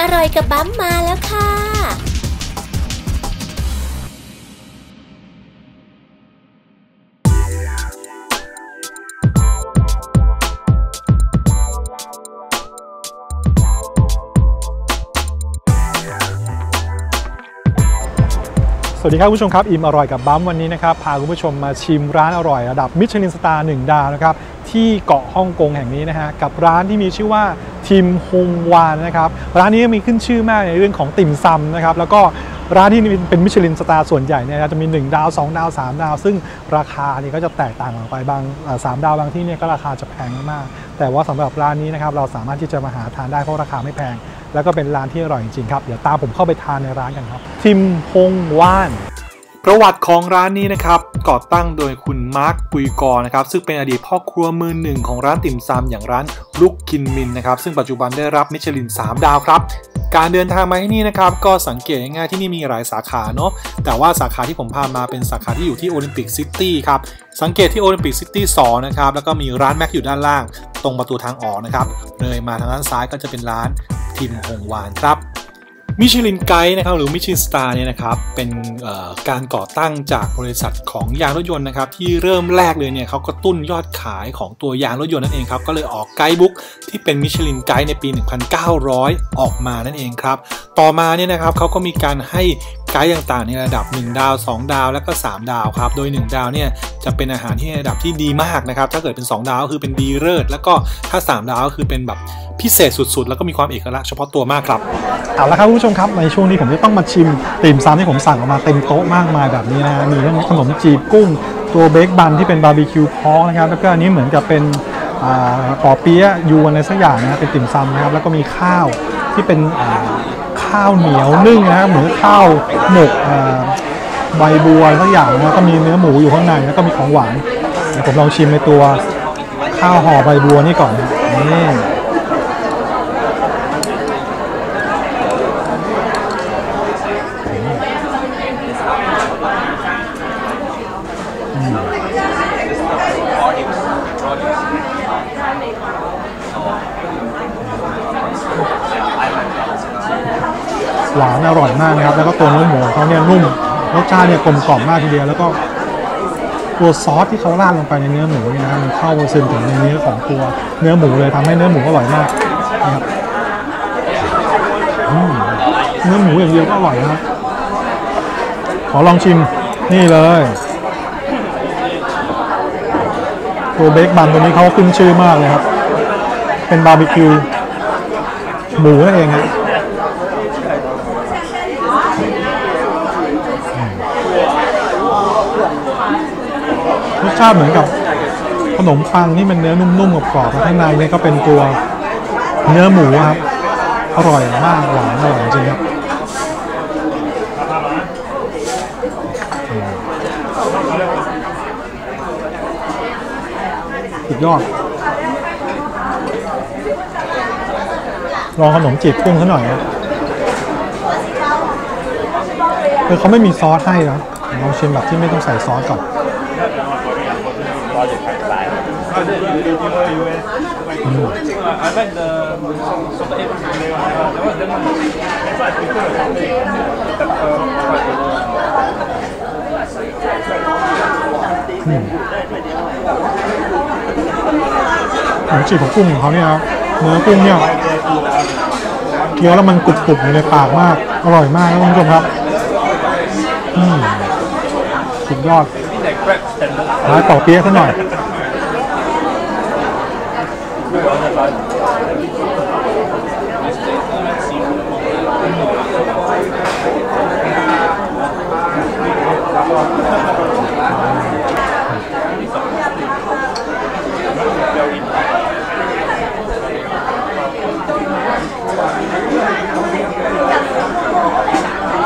อร่อยกับบัมมาแล้วค่ะสวัสดีครับคุณผู้ชมครับ อิ่มอร่อยกับบัมวันนี้นะครับ พาคุณผู้ชมมาชิมร้านอร่อยระดับมิชลินสตาร์หนึ่งดาวนะครับ ที่เกาะฮ่องกงแห่งนี้นะฮะกับร้านที่มีชื่อว่าทิมฮงวานนะครับร้านนี้มีขึ้นชื่อมากในเรื่องของติ่มซำนะครับแล้วก็ร้านที่เป็นมิชลินสตาร์ส่วนใหญ่เนี่ยจะมี 1 ดาว 2 ดาว 3 ดาว ซึ่งราคานี่ก็จะแตกต่างออกไปบางสามดาวบางที่เนี่ยก็ราคาจะแพงมากๆแต่ว่าสำหรับร้านนี้นะครับเราสามารถที่จะมาหาทานได้เพราะราคาไม่แพง แล้วก็เป็นร้านที่อร่อยจริงๆครับเดี๋ยวตามผมเข้าไปทานในร้านกันครับทิมฮงวาน ประวัติของร้านนี้นะครับก่อตั้งโดยคุณมาร์คปุยกอนะครับซึ่งเป็นอดีตพ่อครัวมือหนึ่งของร้านติ่มซำอย่างร้านลุกคินมินนะครับซึ่งปัจจุบันได้รับมิชลิน 3 ดาวครับ การเดินทางมาที่นี่นะครับก็สังเกตง่ายๆที่นี่มีหลายสาขาเนาะแต่ว่าสาขาที่ผมพามาเป็นสาขาที่อยู่ที่โอลิมปิกซิตี้ครับสังเกตที่โอลิมปิกซิตี้2นะครับแล้วก็มีร้านแม็กอยู่ด้านล่าง ตรงประตูทางออกนะครับเลยมาทางด้านซ้ายก็จะเป็นร้านทิมหงวานครับ มิชลินไกด์นะครับหรือมิชลินสตาร์เนี่ยนะครับเป็นการก่อตั้งจากบริษัทของยางรถยนต์นะครับที่เริ่มแรกเลยเนี่ยเขากระตุ้นยอดขายของตัวยางรถยนต์นั่นเองครับก็เลยออกไกด์บุ๊กที่เป็นมิชลินไกด์ในปี 1900 ออกมานั่นเองครับต่อมาเนี่ยนะครับเขาก็มีการให้ไกด์ต่างๆในระดับ 1 ดาว 2 ดาว และก็ 3 ดาวครับ โดย 1 ดาวเนี่ยจะเป็นอาหารที่ในระดับที่ดีมากนะครับ ถ้าเกิดเป็น 2 ดาวก็คือเป็นดีเลิศแล้วก็ถ้า 3 ดาวก็คือเป็นแบบพิเศษสุดๆ แล้วก็มีความเอกลักษณ์เฉพาะตัวมากครับ เอาละครับคุณผู้ชมครับในช่วงนี้ผมจะต้องมาชิมติ่มซำที่ผมสั่งออกมาเต็มโต๊ะมากมายแบบนี้นะฮะมีทั้งขนมจีบกุ้ง ตัวเบคบันที่เป็นบาร์บีคิวพอกนะครับแล้วก็อันนี้เหมือนกับเป็นอ่าปอเปี๊ยะยูอะไรสักอย่างนะเป็นติ่มซำนะครับแล้วก็มีข้าวที่เป็นข้าวเหนียวนึ่งนะครับเหมือนข้าวหมกใบบัวสักอย่างนะก็มีเนื้อหมูอยู่ข้างในแล้วก็มีของหวานเดี๋ยวผมลองชิมในตัวข้าวห่อใบบัวนี่ก่อนนี่ หวานอร่อยมากนะครับ แล้วก็ตัวเนื้อหมูของเขาเนี่ยนุ่มรสชาติเนี่ยกลมกล่อมมากทีเดียว แล้วก็ตัวซอสที่เขาราดลงไปในเนื้อหมูเนี่ยนะครับมันเข้าซึมถึงในเนื้อของตัวเนื้อหมูเลยทำให้เนื้อหมูอร่อยมากนะครับเนื้อหมูอย่างเดียวก็อร่อยนะครับขอลองชิมนี่เลย ตัวเบคบันตัวนี้เขาขึ้นชื่อมากเลยครับ เป็นบาร์บีคิวหมูนั่นเองครับ ชาติเหมือนกับขนมปังที่มันเนื้อนุ่มๆกรอบๆข้างในเนี่ยก็เป็นตัวเนื้อหมูครับ อร่อยมากหวานอร่อยจริงๆครับสุดยอด ลองขนมจีบกุ้งเขาหน่อยนะคือเขาไม่มีซอสให้นะลองชิมแบบที่ไม่ต้องใส่ซอสก่อน ขนมจีบของกุ้งของเขาเนี่ยครับเนื้อกุ้งเนี่ยเคี้ยวแล้วมันกรุบๆอยู่ในปากมาก อร่อยมากนะคุณผู้ชมครับ อืมสุดยอด ร้านต่อเปี๊ยะซะหน่อย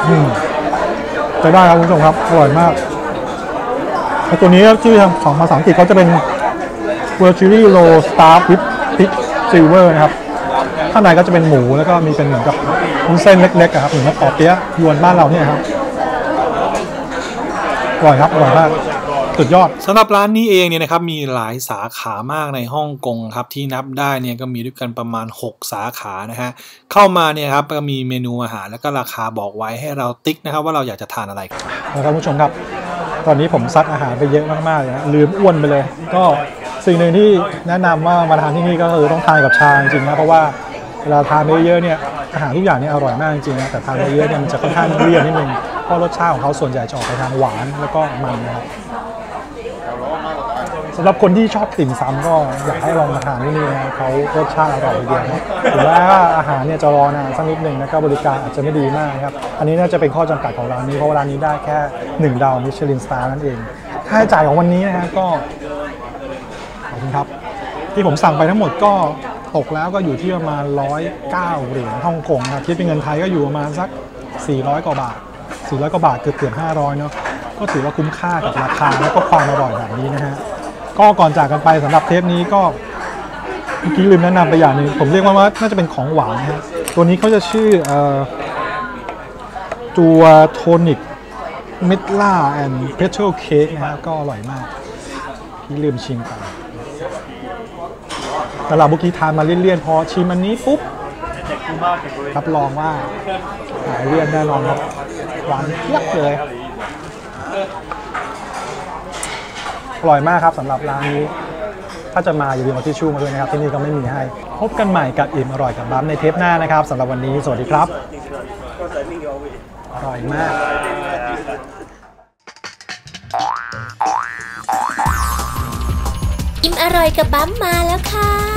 อืมใช้ได้ครับคุณผู้ชมครับ อร่อยมาก แล้วตัวนี้ชื่อของภาษาอังกฤษเขาจะเป็น v e r c h u r y Low Star with Pig Silver นะครับข้างในก็จะเป็นหมูแล้วก็มีเป็นเหมือนกับวุ้นเส้นเล็กๆอะครับเหมือนกับปอเปี๊ยะยวนบ้านเราเนี่ยครับอร่อยครับอร่อยมากสุดยอดสำหรับร้านนี้เองเนี่ยนะครับมีหลายสาขามากในฮ่องกงครับที่นับได้เนี่ยก็มีด้วยกันประมาณ 6 สาขานะฮะเข้ามาเนี่ยครับก็มีเมนูอาหารแล้วก็ราคาบอกไว้ให้เราติ๊กนะครับว่าเราอยากจะทานอะไรนะครับผู้ชมครับ ตอนนี้ผมซัดอาหารไปเยอะมากๆเลยนะลืมอ้วนไปเลย ก็สิ่งหนึ่งที่แนะนำว่ามาทานที่นี่ก็คือต้องทานกับชาจริงนะเพราะว่าเวลาทานไปเยอะเนี่ยอาหารทุกอย่างเนี่ยอร่อยมากจริงๆนะแต่ทานไปเยอะเนี่ยมันจะค่อนข้างเลี่ยนนิดนึงเพราะรสชาติของเขาส่วนใหญ่จะออกไปทางหวานแล้วก็มันนะครับ สำหรับคนที่ชอบติ่มซำก็อยากให้ลองมาทานที่นี่นะเขารสชาติอร่อยทีเดียวนะถึงแม้ว่าอาหารเนี่ยจะรอนานสักนิดหนึ่งแล้วก็บริการอาจจะไม่ดีมากครับอันนี้น่าจะเป็นข้อจำกัดของร้านนี้เพราะว่าร้านนี้ได้แค่หนึ่งดาวมิชลินสตาร์นั่นเอง ค่าใช้จ่ายของวันนี้นะฮะก็ขอบคุณครับ ที่ผมสั่งไปทั้งหมดก็ตกแล้วก็อยู่ที่ประมาณ 109 เหรียญฮ่องกงนะคิดเป็นเงินไทยก็อยู่ประมาณสัก 400 กว่าบาท 400 กว่าบาทเกือบเกือบ500 เนาะก็ถือว่าคุ้มค่ากับราคาและก็ความอร่อยแบบนี้นะฮะ ก็ก่อนจากกันไปสำหรับเทปนี้ก็เมื่อกี้ลืมแนะนำไปอย่างหนึงผมเรียกว่าว่าน่าจะเป็นของหวานนะตัวนี้เขาจะชื่ออตัวโทนิกเมดล่าแอนด์เพชเชลเค้กนะฮะก็อร่อยมากที่ลืมชิมไปแตลาดบุกี้ทานมาเลี่ยนๆ พอชิมอันนี้ปุ๊บรับรองว่าหายเลี่ยนแน่นอนครับหวานเทียบเลย อร่อยมากครับสำหรับร้านนี้ ถ้าจะมาอย่าลืมเอาทิชชู่มาด้วยนะครับ ที่นี่ก็ไม่มีให้ พบกันใหม่กับอิ่มอร่อยกับบัมในเทปหน้านะครับสำหรับวันนี้ สวัสดีครับ อร่อยมากอิ่มอร่อยกับบัมมาแล้วค่ะ